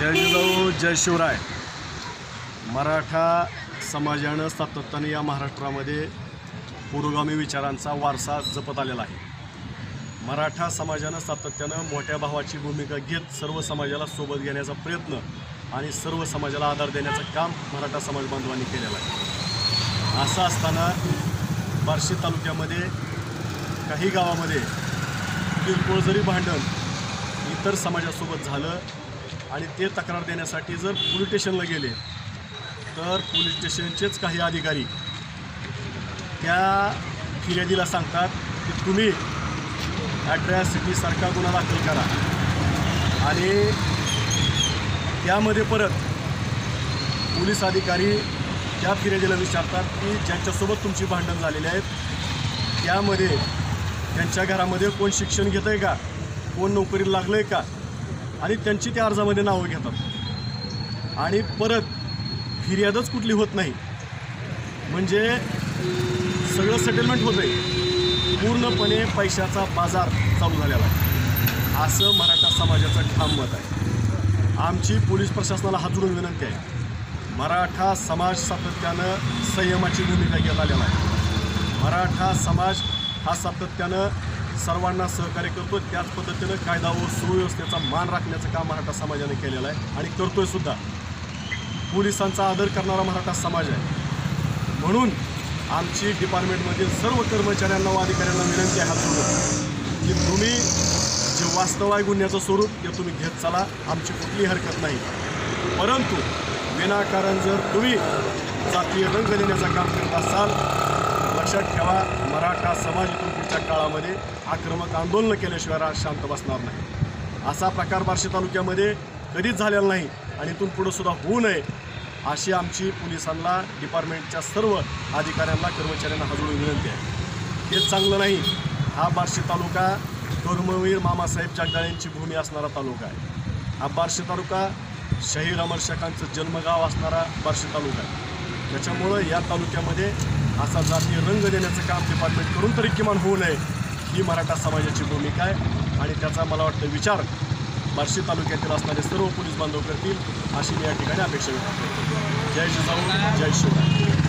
जय जिजाऊ जय शिवराय. मराठा समाजानं सातत्याने या महाराष्ट्रामध्ये पुरोगामी विचारांचा वारसा जपत आलेला आहे. मराठा समाजानं सातत्यानं मोठ्या भावाची भूमिका घेत सर्व समाजाला सोबत घेण्याचा प्रयत्न आणि सर्व समाजाला आधार देण्याचं काम मराठा समाज बांधवांनी केलेलं आहे. असं असताना बार्शी तालुक्यामध्ये काही गावामध्ये किरकोळ जरी भांडण इतर समाजासोबत झालं आणि ते तक्रार देण्यासाठी जर पोलीस स्टेशनला गेले तर पोलीस स्टेशनचेच काही अधिकारी त्या फिर्यादीला सांगतात की तुम्ही ॲड्रेस ॲट्रॅसिटीसारखा गुन्हा दाखल करा. आणि त्यामध्ये परत पोलीस अधिकारी त्या फिर्यादीला विचारतात की ज्यांच्यासोबत तुमची भांडण झालेली आहेत त्यामध्ये त्यांच्या घरामध्ये कोण शिक्षण घेत आहे का? कोण नोकरीला लागलं आहे का? आणि त्यांची त्या अर्जामध्ये नावं घेतात. आणि परत फिर्यादच कुठली होत नाही. म्हणजे सगळं सेटलमेंट होतं आहे पूर्णपणे पैशाचा बाजार चालू झालेला आहे. असं मराठा समाजाचं ठाम मत आहे. आमची पोलीस प्रशासनाला हातरून विनंती आहे. मराठा समाज सातत्यानं संयमाची भूमिका घेत आलेला आहे. मराठा समाज हा सातत्यानं सर्वांना सहकार्य करतो त्याच पद्धतीनं कायदा व सुव्यवस्थेचा मान राखण्याचं काम मराठा समाजाने केलेलं आहे आणि करतोय सुद्धा. पोलिसांचा आदर करणारा मराठा समाज आहे. म्हणून आमची डिपार्टमेंटमधील सर्व कर्मचाऱ्यांना व अधिकाऱ्यांना विनंती आहे हात की तुम्ही जे वास्तव आहे गुन्ह्याचं स्वरूप ते तुम्ही घेत चला. आमची कुठलीही हरकत नाही. परंतु विनाकारण जर तुम्ही जातीय रंग देण्याचं काम करत असाल लक्षात ठेवा. मराठा समाज इथून पुढच्या काळामध्ये आक्रमक आंदोलनं केल्याशिवाय राज शांत बसणार नाही. असा प्रकार बार्शी तालुक्यामध्ये कधीच झालेला नाही आणि इथून पुढं सुद्धा होऊ नये अशी आमची पोलिसांना डिपार्टमेंटच्या सर्व अधिकाऱ्यांना कर्मचाऱ्यांना हजवून विनंती आहे. तेच चांगलं नाही. हा बार्शी तालुका कर्मवीर मामासाहेब जगदाळेंची भूमी असणारा तालुका आहे. हा बार्शी तालुका शहीर अमर शेखांचं जन्मगाव असणारा बार्शी तालुका आहे. त्याच्यामुळं या तालुक्यामध्ये असा जातीय रंग देण्याचं काम डिपार्टमेंट करून तरी किमान होऊ नये ही मराठा समाजाची भूमिका आहे. आणि त्याचा मला वाटतं विचार बार्शी तालुक्यातील असणारे सर्व पोलीस बांधव करतील अशी मी या ठिकाणी अपेक्षा व्यक्त करतो. जय जिजाऊ जय शिवराय.